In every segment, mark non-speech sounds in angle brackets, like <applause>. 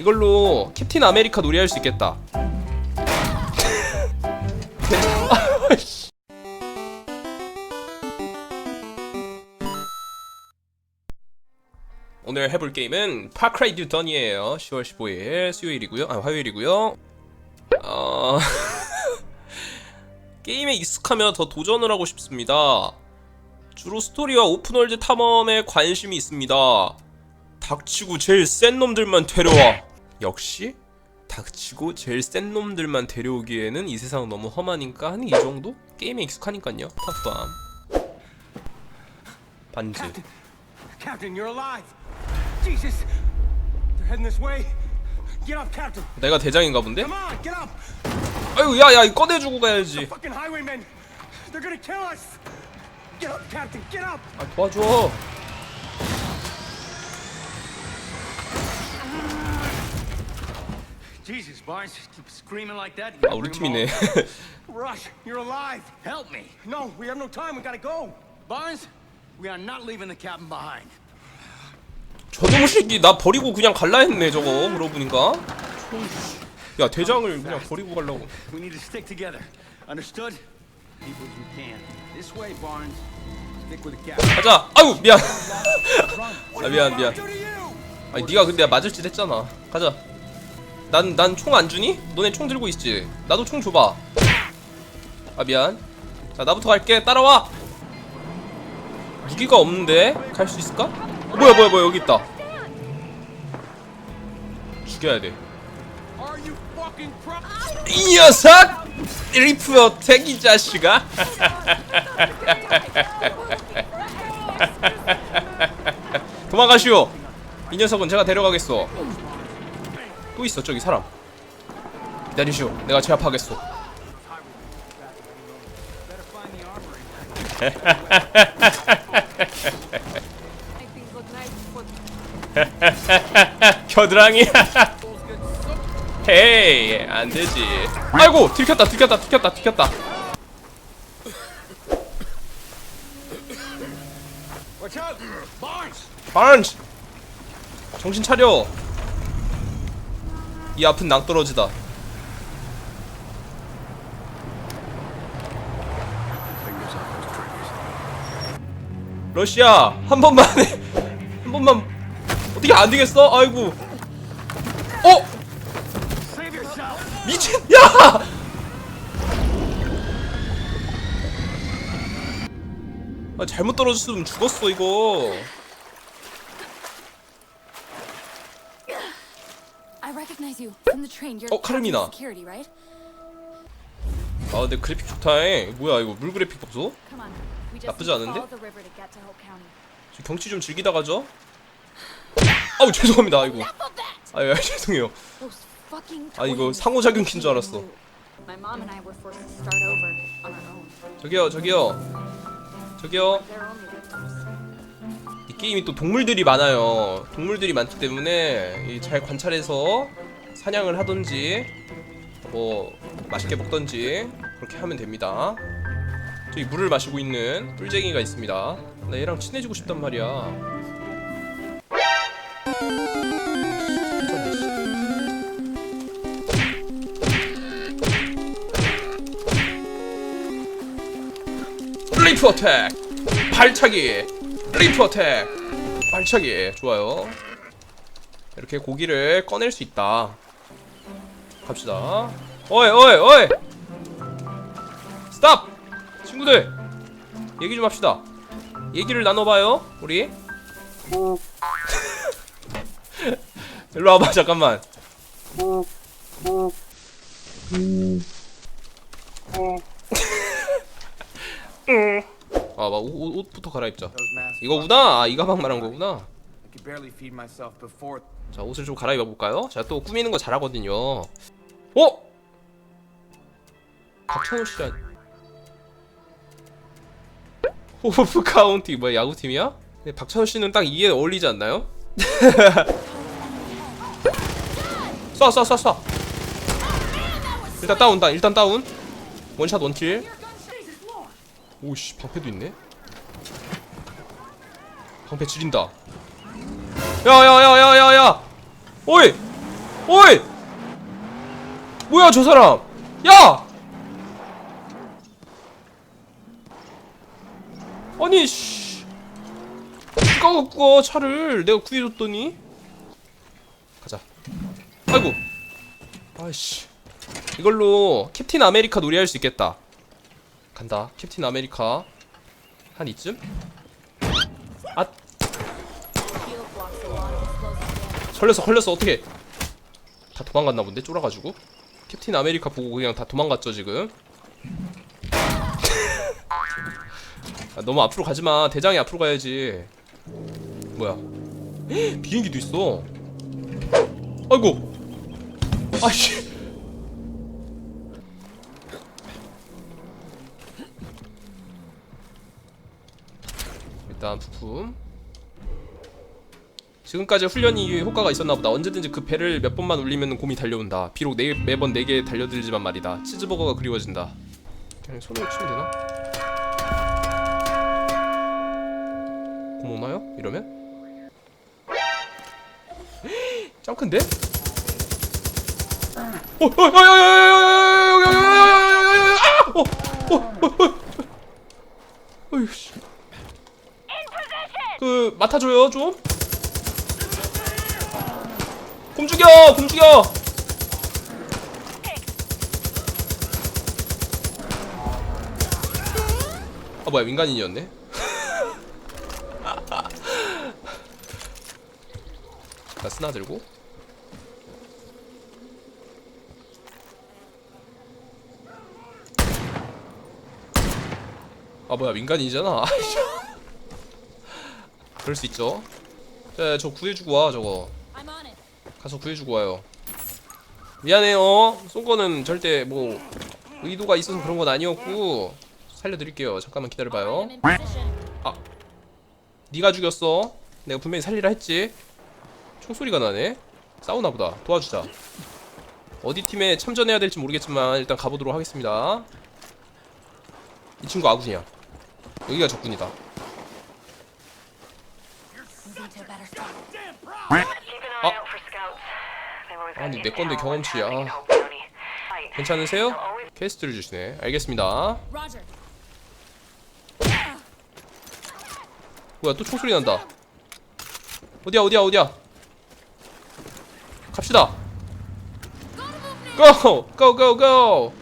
이걸로 캡틴 아메리카 놀이할 수 있겠다. <laughs> 오늘 해볼 게임은 파크라이 듀던이에요. 10월 15일 수요일이고요. 아 화요일이고요. 어... <laughs> 게임에 익숙하면 더 도전을 하고 싶습니다. 주로 스토리와 오픈월드 탐험에 관심이 있습니다. 닥치고 제일 센 놈들만 데려와. 역시 닥치고 제일 센 놈들만 데려오기에는 이 세상 너무 험하니까 한 이 정도? 게임에 익숙하니까요. 터프함. 반지. 내가 대장인가 본데? 아이고 야야 꺼내주고 가야지. 아 도와줘. Jesus, Barnes, keep screaming like that. 아 우리 팀이네. Rush, you're alive! Help me. No, we have no time, we gotta go! Barnes, we are not leaving the cabin behind. 저놈 새끼 나 버리고 그냥 갈라 했네 저거 그러고 보니까. 야 대장을 그냥 버리고 가려고. We need to stick together. Understood? People you can. This way, Barnes. Stick with the captain. 가자. 아유 미안. 아 미안 미안. 아니 네가 근데 맞을 짓 했잖아. 가자. 난 난 총 안 주니? 너네 총 들고 있지. 나도 총 줘봐. 아 미안. 자 나부터 갈게. 따라와. 무기가 없는데 갈 수 있을까? 어, 뭐야 뭐야 뭐야 여기 있다. 죽여야 돼. 이 녀석! 리프 어택 이 자식아. <laughs> 도망가시오. 이 녀석은 제가 데려가겠소. 또 있어 저기 사람. 기다리시오. 내가 제압하겠소. <laughs> 겨드랑이. <laughs> 헤이 안 되지. 아이고 들켰다 들켰다 들켰다 들켰다. 반스 정신 차려. 이 앞은 낭떠러지다. 러시아 한 번만 해. 한 번만 어떻게 안 되겠어? 아이고. 어. 미친 야. 아, 잘못 떨어졌으면 죽었어 이거. I recognize you from the train. You're 어, 카르미나. 아 근데 그래픽 좋다해. 뭐야 이거 물 그래픽 없어? 나쁘지 않은데? 경치 좀 즐기다 가죠. 아우 죄송합니다. 아이고. 아유 죄송해요. 아, 이거. 상호작용 킨줄 알았어. 저기요 저기요 저기요. 게임이 또 동물들이 많아요. 동물들이 많기 때문에 이잘 관찰해서 사냥을 하던지 뭐 맛있게 먹던지 그렇게 하면 됩니다. 저기 물을 마시고 있는 뿔쟁이가 있습니다. 나 얘랑 친해지고 싶단 말이야. 리프 어택! 발차기! 리프 어택! 발차기! 좋아요. 이렇게 고기를 꺼낼 수 있다. 갑시다. 어이, 어이, 어이! 스탑! 친구들! 얘기 좀 합시다. 얘기를 나눠봐요, 우리. <laughs> 일로 와봐, 잠깐만. <laughs> <laughs> 아, 막 옷, 옷부터 갈아입자. 이거구나. 아, 이 가방 말한 거구나. 자, 옷을 좀 갈아입어 볼까요? 제가 또 꾸미는 거 잘하거든요. 어? 박찬호 씨라. 호프 카운티 뭐야 야구팀이야? 근데 박찬호 씨는 딱 이에 어울리지 않나요? <laughs> 쏴, 쏴, 쏴, 쏴. 일단 다운, 다 일단 다운. 원샷 원킬. 오씨, 방패도 있네. 방패 지린다. 야야야야야야! 오이! 어이! 뭐야 저 사람 야! 아니 씨 누가 갖고 와 차를 내가 구해줬더니 가자 아이고 아이씨 이걸로 캡틴 아메리카 놀이할 수 있겠다 간다. 캡틴 아메리카. 한 이쯤? 아. 걸렸어 걸렸어. 어떻게 다 도망갔나 본데? 쫄아가지고. 캡틴 아메리카 보고 그냥 다 도망갔죠 지금. <laughs> 아, 너무 앞으로 가지마. 대장이 앞으로 가야지. 뭐야? 헉, 비행기도 있어. 아이고. 아이씨 일단 부품 지금까지 훈련이 효과가 있었나 보다. 언제든지 그 배를 몇 번만 울리면 곰이 달려온다. 비록 네, 매번 네 개 달려들지만 말이다. 치즈버거가 그리워진다. 그냥 손으로 치면 되나? 곰 오나요? 이러면? 짱 큰데? 어, 어, 어, 어, 어, 어, 어, 어, 어, 어, 어, 어, 어, 어, 어. 어휴, 씨. 그 맡아줘요 좀. 곰 죽여! 곰 죽여! 아 뭐야 민간인이었네? <laughs> 나 스나 들고 아 뭐야 민간인이잖아 <laughs> 그럴 수 있죠 자 저 구해주고 와 저거. 가서 구해주고 와요. 미안해요. 쏜 거는 절대 뭐 의도가 있어서 그런 건 아니었고 살려드릴게요. 잠깐만 기다려봐요. Position. 네가 죽였어. 내가 분명히 살리라 했지. 총소리가 나네. 싸우나 보다. 도와주자. 어디 팀에 참전해야 될지 모르겠지만 일단 가보도록 하겠습니다. 이 친구 아군이야. 여기가 적군이다. Got 아니 내 건데 경험치야. 괜찮으세요? 퀘스트를 주시네. 알겠습니다. 뭐야 또 총소리 난다 어디야 어디야 어디야 갑시다 고! 고! 고! 고!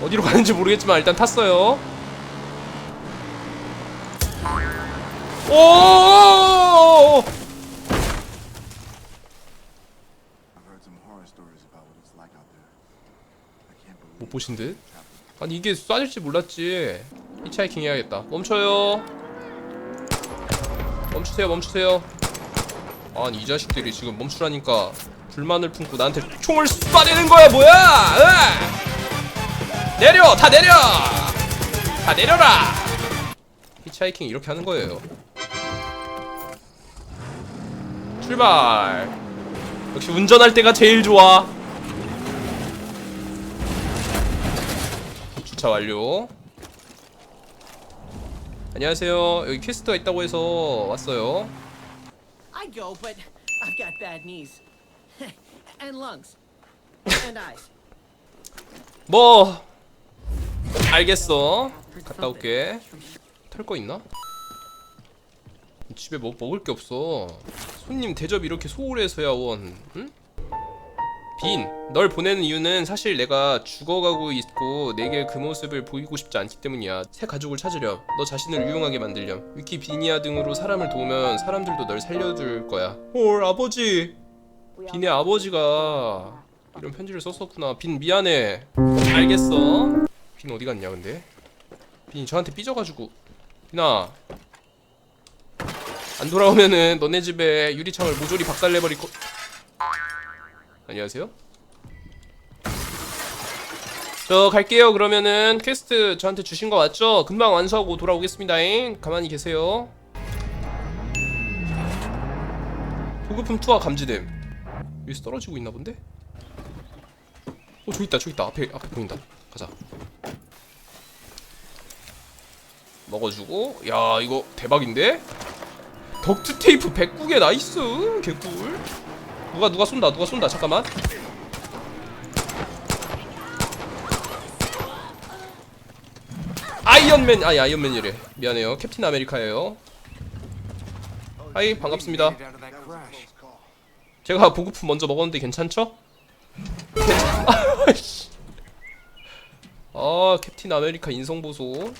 어디로 가는지 모르겠지만 일단 탔어요 believe 못 보신 듯? 아니 이게 쏴질지 몰랐지. 히치하이킹 해야겠다. 멈춰요. 멈추세요 멈추세요. 아니 이 자식들이 지금 멈추라니까 불만을 품고 나한테 총을 쏴대는 거야 뭐야? 으아! 내려 다 내려! 다 내려라! 히치하이킹 이렇게 하는 거예요 출발 역시 운전할 때가 제일 좋아 주차 완료. 안녕하세요. 여기 퀘스트가 있다고 해서 왔어요. I go, but I've got bad knees. <laughs> and lungs. and eyes. 뭐 알겠어. 갔다 올게. 털 거 있나? 집에 뭐 먹을 게 없어. 손님 대접 이렇게 소홀해서야 원. 응? 빈, 널 보내는 이유는 사실 내가 죽어가고 있고 내게 그 모습을 보이고 싶지 않기 때문이야. 새 가족을 찾으렴. 너 자신을 유용하게 만들렴. 위키 비니아 등으로 사람을 도우면 사람들도 널 살려줄 거야. 헐, 아버지. 빈의 아버지가 이런 편지를 썼었구나. 빈 미안해. 알겠어. 빈 어디 갔냐 근데? 빈이 저한테 삐져가지고. 빈아. 안 돌아오면은 너네 집에 유리창을 모조리 박살내버릴 거. 안녕하세요. 저 갈게요. 그러면은 퀘스트 저한테 주신 거 맞죠? 금방 완수하고 돌아오겠습니다잉. 가만히 계세요. 보급품 투하 감지됨. 여기서 떨어지고 있나 본데? 어 저기 있다 저기 있다 앞에 앞에 보인다 가자 먹어주고 야 이거 대박인데 덕트 테이프 109개 나이스. 개꿀. 누가 누가 쏜다 누가 쏜다. 잠깐만. 아이언맨 아니 아이언맨이래. 미안해요. 캡틴 아메리카예요. 하이 반갑습니다. 제가 보급품 먼저 먹었는데 괜찮죠? 괜찮... <laughs> 아이씨. 아 캡틴 아메리카 인성보소